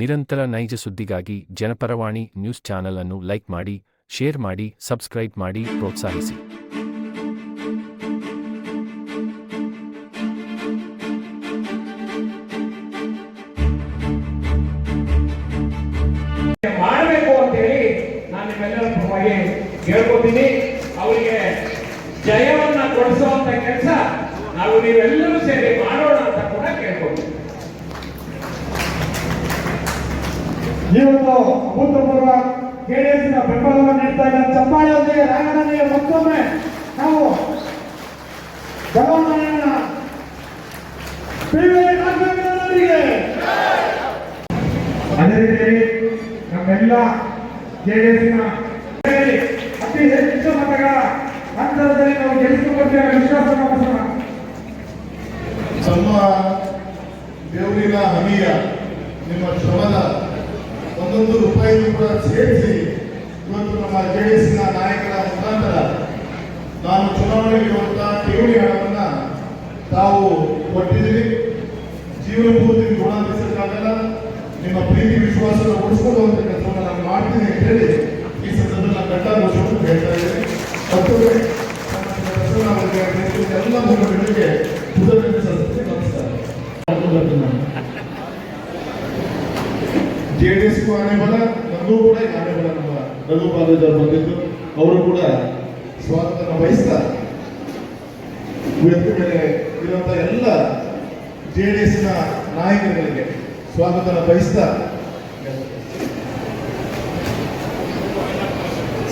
ನಿರಂತರ ನೈಜ ಸುದ್ದಿಗಾಗಿ ಜನಪರವಾಣಿ ನ್ಯೂಸ್ ಚಾನೆಲ್ ಅನ್ನು ಲೈಕ್ ಮಾಡಿ, ಶೇರ್ ಮಾಡಿ, ಸಬ್ಸ್ಕ್ರೈಬ್ ಮಾಡಿ ಪ್ರೋತ್ಸಾಹಿಸಿ. ಮಾಡಬೇಕು ಅಂತೇಳಿ ನಾನು ನಿಮ್ಮೆಲ್ಲರ ಪರವಾಗಿ ಕೇಳ್ಕೊತೀನಿ ಅವರಿಗೆ ಜಯವನ್ನ ಕೊಡಿಸುವಂತ ಕೆಲಸ ನಾವು ನೀವೆಲ್ಲರೂ ಸೇರಿ ಮಾಡೋಣ ಅಂತ ಕೂಡ ಕೇಳ್ಕೊತೀನಿ ಇವತ್ತು ಅಭೂತಪೂರ್ವ ಜೆಡಿಎಸ್ನ ಬೆಂಬಲವನ್ನು ನೀಡ್ತಾ ಇದ್ದ ಚಪ್ಪಾಳಿಯೊಂದಿಗೆ ರಾಯಣ್ಣನಿಗೆ ಮತ್ತೊಮ್ಮೆ ನಾವು ಅವರಿಗೆ ಅದೇ ರೀತಿ ನಮ್ಮೆಲ್ಲ ಜೆಡಿಎಸ್ನ ಅತಿ ಹೆಚ್ಚು ಮತಗಳ ಅಂತರದಲ್ಲಿ ನಾವು ಗೆಲ್ಲಿಸಿಕೊಡ್ತೇವೆ ವಿಶ್ವಾಸ ತಮ್ಮ ದೇವರಿನ ಹನಿಯ ನಿಮ್ಮ ಶ್ರಮದ ಕೂಡ ಸೇರಿಸಿ ಇವತ್ತು ನಮ್ಮ ಜೆ ಡಿ ಎಸ್ನ ನಾಯಕರ ಮುಖಾಂತರ ನಾನು ಚುನಾವಣೆಗಿರುವಂತಹ ಠೇವಣಿ ಹಣವನ್ನು ತಾವು ಕೊಟ್ಟಿದ್ದೀರಿ. ಜೀವನ ಪೂರ್ತಿ ನಿಮ್ಮ ಪ್ರೀತಿ ವಿಶ್ವಾಸವನ್ನು ಉಳಿಸ್ಕೊಂಡು ನಮಗೂ ಕೂಡ ಬಲ ನಮ್ಮ ರಘು ಅವರು ಬಂದಿದ್ದು ಅವರು ಕೂಡ ಸ್ವಾಗತ ವಹಿಸ್ತಾ ವೇದಿಕೆ ಮೇಲೆ ಇರುವಂತಹ ಎಲ್ಲ ಜೆ ಡಿ ಎಸ್ನ ನಾಯಕರುಗಳಿಗೆ ಸ್ವಾಗತ ಬಯಸ್ತಾ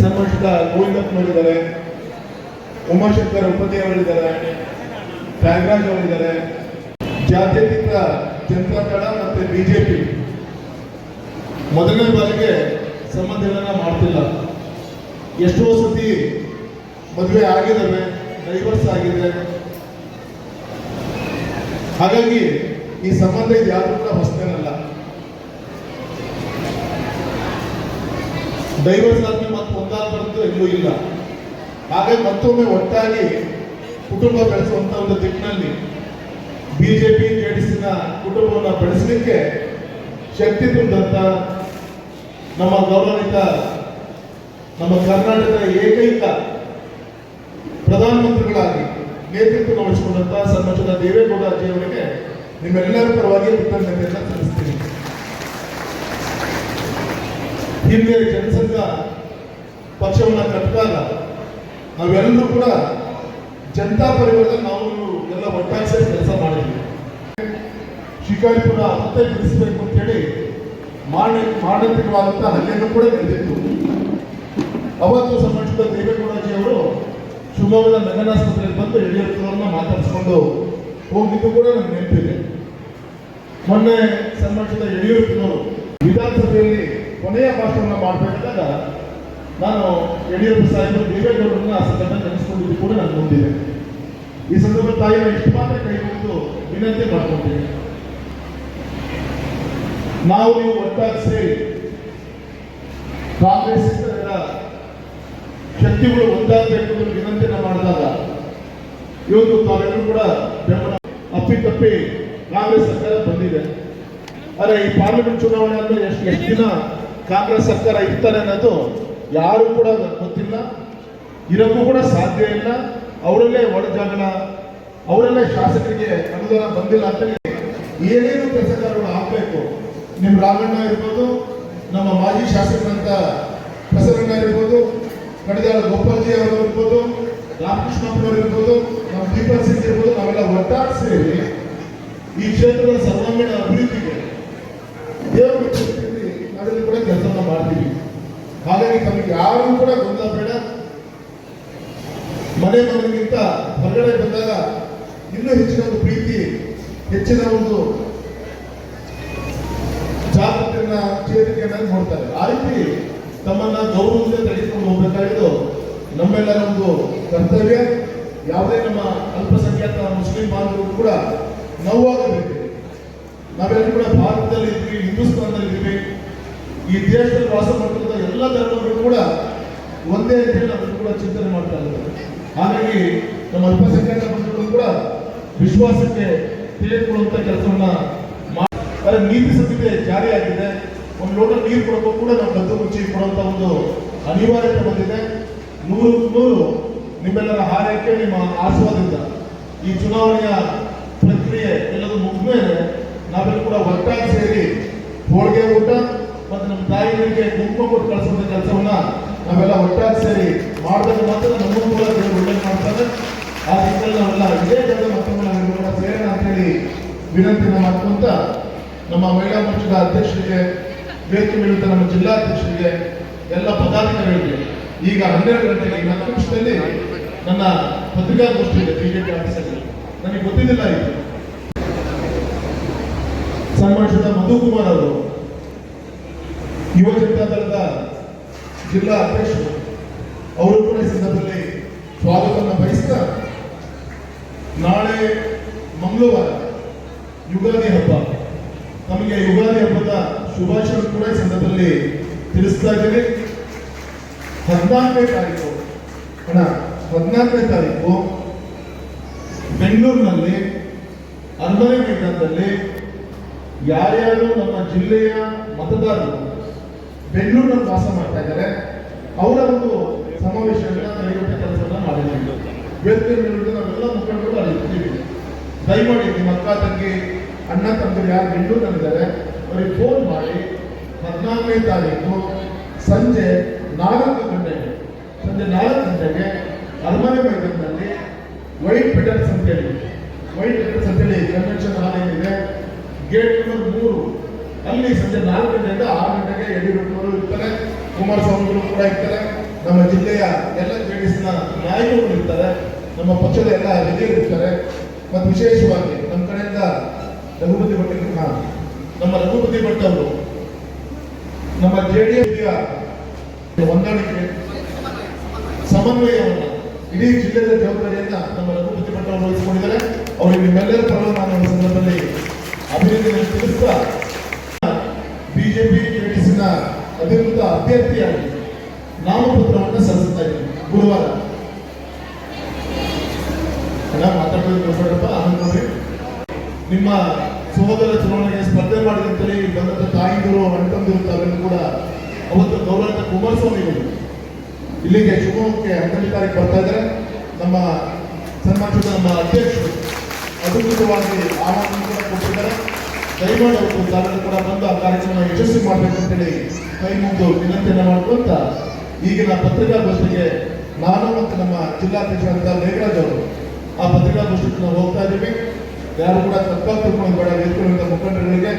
ಸನ್ಮಾನಿಸಿದ ಗೋವಿಂದಪ್ಪನವರಿದ್ದಾರೆ ಉಮಾಶಂಕರ್ ಉಪಾಧ್ಯಾಯ ಅವರಿದ್ದಾರೆ, ತ್ಯಾಗರಾಜ್ ಅವರಿದ್ದಾರೆ, ಜಾತ್ಯತೀತ ಜನತಾದಳ ಮತ್ತೆ ಬಿಜೆಪಿ. ಮೊದಲನೇ ಬಾರಿಗೆ ಸಂಬಂಧಗಳನ್ನ ಮಾಡ್ತಿಲ್ಲ. ಎಷ್ಟೋ ಸತಿ ಮದುವೆ ಆಗಿದ್ದಾವೆ ಡೈವರ್ಸ್ ಆಗಿದೆ ಹಾಗಾಗಿ ಈ ಸಂಬಂಧ ಇದು ಯಾರು ಕೂಡ ಹೊಸದೇನಲ್ಲ. ಡೈವರ್ಸ್ ಆದ್ಮೇಲೆ ಮತ್ತೆ ಒಂದಾಗ್ಬಾರ್ದು ಎಲ್ಲೂ ಇಲ್ಲ ಹಾಗೆ ಮತ್ತೊಮ್ಮೆ ಒಟ್ಟಾಗಿ ಕುಟುಂಬ ಬೆಳೆಸುವಂತ ಒಂದು ದಿಕ್ಕಿನಲ್ಲಿ ಬಿಜೆಪಿ ಜೆಡಿಸಿನ ಕುಟುಂಬವನ್ನು ಬೆಳೆಸಲಿಕ್ಕೆ ಶಕ್ತಿ ತುಂಬಿದಂತ ನಮ್ಮ ಗೌರವಿತ ನಮ್ಮ ಕರ್ನಾಟಕದ ಏಕೈಕ ಪ್ರಧಾನಮಂತ್ರಿಗಳಾಗಿ ನೇತೃತ್ವ ವಹಿಸಿಕೊಂಡಂತ ಸನ್ಮಾನದ ದೇವೇಗೌಡ ಅಜ್ಜಿಯವರಿಗೆ ನಿಮ್ಮೆಲ್ಲರ ಪರವಾಗಿ ಕೃತಜ್ಞತೆಯನ್ನು ಸಲ್ಲಿಸ್ತೀನಿ. ಹಿಂದೆ ಜನಸಂಘ ಪಕ್ಷವನ್ನ ಕಟ್ಟಿದಾಗ ನಾವೆಲ್ಲರೂ ಕೂಡ ಜನತಾ ಪರಿವಾರದ ನಾವು ಎಲ್ಲ ಒಟ್ಟಾಗಿ ಕೆಲಸ ಮಾಡಿದ್ವಿ. ಶಿಕಾರಿಪುರ ಮತ್ತೆ ಬಿಡಿಸಬೇಕು ಅಂತ ಹೇಳಿ ಮಾನ ಮಾನಸಿಕವಾದಂತಹ ಹಲ್ಲೆಯನ್ನು ಕೂಡ ನಡೆದಿತ್ತು. ಅವತ್ತು ಸಂಬಂಧಿಸಿದ ದೇವೇಗೌಡಜಿ ಅವರು ಶಿವಮೊಗ್ಗದ ಆಸ್ಪತ್ರೆಗೆ ಬಂದು ಯಡಿಯೂರಪ್ಪನವ್ರನ್ನ ಮಾತಾಡಿಸ್ಕೊಂಡು ಹೋಗಿದ್ದು ಕೂಡ ನನಗೆ ನೆನಪಿದೆ. ಮೊನ್ನೆ ಸಂಬಂಧಿಸಿದ ಯಡಿಯೂರಪ್ಪನವರು ವಿಧಾನಸಭೆಯಲ್ಲಿ ಕೊನೆಯ ಭಾಷಣ ಮಾಡಬೇಕಾದಾಗ ನಾನು ಯಡಿಯೂರಪ್ಪ ಸಾಹೇಬರು ದೇವೇಗೌಡರನ್ನ ಆ ಸಂದರ್ಭ ನೆನೆಸ್ಕೊಂಡಿದ್ದು ಕೂಡ ನಾನು ಮುಂದಿದೆ ಈ ಸಂದರ್ಭದಲ್ಲಿ ತಾಯಿನ ಇಷ್ಟು ಮಾತ್ರ ಕೈ ಮುಗಿದು ವಿನಂತಿ ಮಾಡ್ಕೊಂತೀನಿ ನಾವು ನೀವು ಒಟ್ಟಾಗಿ ಸೇರಿ ಕಾಂಗ್ರೆಸ್ ಶಕ್ತಿಗಳು ಒಂದಾಗಬೇಕು ಅಂತ ವಿನಂತಿಯನ್ನು ಮಾಡಿದಾಗ ಇವತ್ತು ತಾವೆಲ್ಲರೂ ಕೂಡ ಬೆಂಬಲ ಅಪ್ಪಿತಪ್ಪಿ ಕಾಂಗ್ರೆಸ್ ಸರ್ಕಾರ ಬಂದಿದೆ. ಆದರೆ ಈ ಪಾರ್ಲಿಮೆಂಟ್ ಚುನಾವಣೆ ಅಂದ್ರೆ ಎಷ್ಟು ಎಷ್ಟು ದಿನ ಕಾಂಗ್ರೆಸ್ ಸರ್ಕಾರ ಇರ್ತಾರೆ ಅನ್ನೋದು ಯಾರು ಕೂಡ ಗೊತ್ತಿಲ್ಲ. ಇರೋಕ್ಕೂ ಕೂಡ ಸಾಧ್ಯ ಇಲ್ಲ. ಅವರಲ್ಲೇ ಒಳಜಾಗಣ, ಅವರಲ್ಲೇ ಶಾಸಕರಿಗೆ ಅನುದಾನ ಬಂದಿಲ್ಲ ಅಂತ ಏನೇನು ಕೆಲಸ ಕಾರ್ಯಗಳು ಆಗಬೇಕು. ನಿಮ್ಮ ರಾಮಣ್ಣ ಇರ್ಬೋದು, ನಮ್ಮ ಮಾಜಿ ಶಾಸಕರಂತ ಪ್ರಸರಣ್ಣ ಇರ್ಬೋದು ಕಡಿದಾಳ ಗೋಪಾಲ್ಜಿ ಅವರು ಇರ್ಬೋದು ರಾಮಕೃಷ್ಣಪ್ಪನವರು ಇರ್ಬೋದು, ನಮ್ಮ ದೀಪಕ್ ಸಿಂಗ್ ಇರ್ಬೋದು, ನಾವೆಲ್ಲ ಒಟ್ಟಾಗಿ ಸೇರಿ ಈ ಕ್ಷೇತ್ರದ ಸರ್ವಾಂಗೀಣ ಅಭಿವೃದ್ಧಿಗೆ ದೇವರ ಪರಿಸ್ಥಿತಿ ಅದರಲ್ಲಿ ಕೂಡ ಕೆಲಸವನ್ನು ಮಾಡ್ತೀವಿ. ಹಾಗಾಗಿ ತಮಗೆ ಯಾರು ಕೂಡ ಗೊಂದಲ ಬೇಡ. ಮನೆ ಮನೆಗಿಂತ ಹೊರಗಡೆ ಬಂದಾಗ ಇನ್ನೂ ಹೆಚ್ಚಿನ ಒಂದು ಪ್ರೀತಿ, ಹೆಚ್ಚಿನ ಒಂದು ಚೇತರಿಕೆಯನ್ನ ನೋಡ್ತಾರೆ. ಆ ರೀತಿ ತಮ್ಮನ್ನ ಗೌರವದಿಂದ ತೆಗೆದುಕೊಂಡು ಹೋಗಬೇಕಾಗಿದ್ದು ನಮ್ಮೆಲ್ಲರ ಒಂದು ಕರ್ತವ್ಯ. ಯಾವುದೇ ನಮ್ಮ ಅಲ್ಪಸಂಖ್ಯಾತ ಮುಸ್ಲಿಂ ಬಾಂಧವರು ಕೂಡ ನೋವಾಗಬೇಕು ನಾವೆಲ್ಲರೂ ಕೂಡ ಭಾರತದಲ್ಲಿ ಇದ್ವಿ, ಹಿಂದೂಸ್ತಾನದಲ್ಲಿ ಇದ್ವಿ. ಈ ದೇಶದಲ್ಲಿ ವಾಸ ಮಾಡ್ತಿರುವ ಎಲ್ಲ ಧರ್ಮಗಳು ಕೂಡ ಒಂದೇ ರೀತಿಯಲ್ಲಿ ಅದನ್ನು ಕೂಡ ಚಿಂತನೆ ಮಾಡ್ತಾ ಇದ್ದಾರೆ. ಹಾಗಾಗಿ ನಮ್ಮ ಅಲ್ಪಸಂಖ್ಯಾತ ಬಂಧುಗಳು ಕೂಡ ವಿಶ್ವಾಸಕ್ಕೆ ತಿಳಿದುಕೊಳ್ಳುವಂಥ ಕೆಲಸವನ್ನ ನೀತಿ ಸಂಹಿತೆ ಜಾರಿಯಾಗಿದೆ. ಒಂದು ಲೋಟ ನೀರು ಕೊಡೋಕ್ಕೂ ಕೂಡ ನಾವು ಗದ್ದು ಮುಚ್ಚಿ ಕೊಡುವಂತ ಒಂದು ಅನಿವಾರ್ಯತೆ ಬಂದಿದೆ. ನೂರು ನೂರು ನಿಮ್ಮೆಲ್ಲರ ಹಾರೈಕೆ, ನಿಮ್ಮ ಆಸ್ವಾದದಿಂದ ಈ ಚುನಾವಣೆಯ ಪ್ರಕ್ರಿಯೆ ಎಲ್ಲದೂ ಮುಗಿದ್ಮೇಲೆ ನಾವೆಲ್ಲ ಕೂಡ ಒಟ್ಟಾಗಿ ಸೇರಿ ಹೋಳಿಗೆ ಊಟ ಮತ್ತು ನಮ್ಮ ತಾಯಿಗಳಿಗೆ ಕುಂಕುಮ ಕೊಟ್ಟು ಕಳಿಸುವಂತ ಕೆಲಸವನ್ನ ನಾವೆಲ್ಲ ಒಟ್ಟಾಗಿ ಸೇರಿ ಮಾಡಿದಾಗ ಮಾತ್ರ ನಮ್ಮ ಕೂಡ ದೇವರು ಒಳ್ಳೇದು ಮಾಡ್ತಾರೆ. ಆ ನಿಟ್ಟಿನಲ್ಲಿ ನಾವೆಲ್ಲ ಇದೇ ಜನ ಮತ್ತೊಮ್ಮೆ ನಾವೆಲ್ಲರೂ ಅಂತ ಹೇಳಿ ವಿನಂತಿನ ಮಾಡ್ಕೊಂತ ನಮ್ಮ ಮಹಿಳಾ ಮೋರ್ಚಾದ ಅಧ್ಯಕ್ಷರಿಗೆ ವೇದಿಕೆ ಬೀಳುತ್ತ ನಮ್ಮ ಜಿಲ್ಲಾಧ್ಯಕ್ಷರಿಗೆ ಎಲ್ಲ ಪದಾಧಿಕಾರಿಗಳಿಗೆ ಈಗ ಹನ್ನೆರಡು ಗಂಟೆಗೆ ಹತ್ತು ನಿಮಿಷದಲ್ಲಿ ನನ್ನ ಇದೆ ಬಿಜೆಪಿ ಆಫೀಸಲ್ಲಿ ನನಗೆ ಗೊತ್ತಿದ್ದಿಲ್ಲ ಇದು. ಸನ್ಮಾನಿಸಿದ ಮಧುಕುಮಾರ್ ಅವರು, ಯುವ ಜನತಾ ದಳದ ಜಿಲ್ಲಾ ಅಧ್ಯಕ್ಷರು, ಅವರು ಕೂಡ ಈ ಸಂದರ್ಭದಲ್ಲಿ ಸ್ವಾಗತವನ್ನು ಬಯಸ್ತಾ ನಾಳೆ ಮಂಗಳವಾರ ಯುಗಾದಿ ಹಬ್ಬ. ನಮಗೆ ಯುಗಾದಿ ಹಬ್ಬದ ಶುಭಾಶಯ ಕೂಡ ಈ ಸಂದರ್ಭದಲ್ಲಿ ತಿಳಿಸ್ತಾ ಇದ್ದೀವಿ. ಹದಿನಾಲ್ಕನೇ ತಾರೀಕು, ಅಣ್ಣ, ಹದಿನಾಲ್ಕನೇ ತಾರೀಕು ಬೆಂಗಳೂರಿನಲ್ಲಿ ಅರಮನೆ ಮೈದಾನದಲ್ಲಿ ಯಾರ್ಯಾರು ನಮ್ಮ ಜಿಲ್ಲೆಯ ಮತದಾರರು ಬೆಂಗಳೂರಿನಲ್ಲಿ ವಾಸ ಮಾಡ್ತಾ ಇದ್ದಾರೆ, ಅವರ ಒಂದು ಸಮಾವೇಶಗಳನ್ನ ನಡೆಯುವಂಥ ಕೆಲಸವನ್ನು ಮಾಡಿದ್ದೀವಿ. ಬೇರೆ ನಾವೆಲ್ಲ ಮುಖಂಡರು ಅಲ್ಲಿ ದಯಮಾಡಿ ನಿಮ್ಮ ಅಕ್ಕ, ತಂಗಿ, ಅಣ್ಣ ತಂಗಿ ಯಾರು ಬೆಂಗಳೂರಿನಲ್ಲಿದ್ದಾರೆ ಅವರಿಗೆ ಫೋನ್ ಮಾಡಿ ಹದಿನಾಲ್ಕನೇ ತಾರೀಕು ಸಂಜೆ ನಾಲ್ಕು ಗಂಟೆಗೆ ಸಂಜೆ ನಾಲ್ಕು ಗಂಟೆಗೆ ಅರಮನೆ ಮೈದಾನದಲ್ಲಿ ವೈಟ್ ಪೆಟರ್ ಅಂತೇಳಿ ವೈಟ್ ಪೆಟರ್ ಅಂತೇಳಿ ಕನ್ವೆನ್ಷನ್ ಹಾಲ್ ಏನಿದೆ ಗೇಟ್ ನಂಬರ್ ಮೂರು. ಅಲ್ಲಿ ಸಂಜೆ ನಾಲ್ಕು ಗಂಟೆಯಿಂದ ಆರು ಗಂಟೆಗೆ ಯಡಿಯೂರಪ್ಪನವರು ಇರ್ತಾರೆ ಕುಮಾರಸ್ವಾಮಿಗಳು ಕೂಡ ಇರ್ತಾರೆ. ನಮ್ಮ ಜಿಲ್ಲೆಯ ಎಲ್ಲ ಜೆಡಿಎಸ್ನ ನಾಯಕರು ಇರ್ತಾರೆ. ನಮ್ಮ ಪಕ್ಷದ ಎಲ್ಲ ಹಿರಿಯರು ಇರ್ತಾರೆ. ಮತ್ತು ವಿಶೇಷವಾಗಿ ನಮ್ಮ ಕಡೆಯಿಂದ ರಘುಪತಿ ಭಟ್ ಹಾ, ನಮ್ಮ ರಘುಪತಿ ಭಟ್ ಅವರು ನಮ್ಮ ಜೆಡಿಎಸ್ ಹೊಂದಾಣಿಕೆ, ಸಮನ್ವಯವನ್ನು ಇಡೀ ಜಿಲ್ಲೆಯ ಜವಾಬ್ದಾರಿಯನ್ನ ನಮ್ಮ ರಘುಪತಿ ಭಟ್ ಅವರು ವಹಿಸಿಕೊಂಡಿದ್ದಾರೆ ಅವರಿಗೆ ನಿಮ್ಮೆಲ್ಲರ ಪರವಾಗಿ ಸಂದರ್ಭದಲ್ಲಿ ಅಭಿನಂದನೆ ತಿಳಿಸ್ತಾ ಬಿಜೆಪಿ ಜೆಡಿಎಸ್ನ ಅಧಿಕೃತ ಅಭ್ಯರ್ಥಿಯಾಗಿ ನಾಮಪತ್ರವನ್ನು ಸಲ್ಲಿಸ್ತಾ ಇದ್ದೀನಿ. ಗುರುವಾರ. ಮಾತಾಡೋದು ನಿಮ್ಮ ಸಹೋದರ ಚುನಾವಣೆಗೆ ಮಾಡಿದಂತೇಳಿ ಬಂದಂತ ಅಣ್ತಂದಿರು ತಾವೆಲ್ಲರೂ ಕೂಡ ಅವತ್ತು ಗೌರವ ಕುಮಾರಸ್ವಾಮಿಗಳು ಇಲ್ಲಿಗೆ ಶಿವಮೊಗ್ಗಕ್ಕೆ ಹತ್ತನೇ ತಾರೀಕು ಬರ್ತಾ ಇದ್ದಾರೆ. ನಮ್ಮ ಸನ್ಮಾನದ ನಮ್ಮ ಅಧ್ಯಕ್ಷರು ಅಧಿಕೃತವಾಗಿ ಆಹ್ವಾನ ಕೊಟ್ಟಿದ್ದಾರೆ. ದಯಮಾಡಿ ಅವರು ಕೂಡ ಬಂದು ಆ ಕಾರ್ಯಕ್ರಮ ಯಶಸ್ವಿ ಮಾಡಬೇಕು ಅಂತೇಳಿ ಕೈ ಮುಂದು ವಿನಂತಿಯನ್ನು ಮಾಡ್ಕೊಂತ ಈಗಿನ ಪತ್ರಿಕಾಗೋಷ್ಠಿಗೆ ನಾನು ಮತ್ತು ನಮ್ಮ ಜಿಲ್ಲಾಧ್ಯಕ್ಷರಾದ ಮೇಘರಾಜ್ ಅವರು ಆ ಪತ್ರಿಕಾಗೋಷ್ಠಿಗೆ ನಾವು ಹೋಗ್ತಾ ಇದ್ದೀವಿ. ಯಾರು ಕೂಡ ತಪ್ಪಾಗಿ ತಿಳ್ಕೊಂಡು ಬೇಡ ವೇದಿಕೆಗಳಿಂದ ಮುಖಂಡರುಗಳಿಗೆ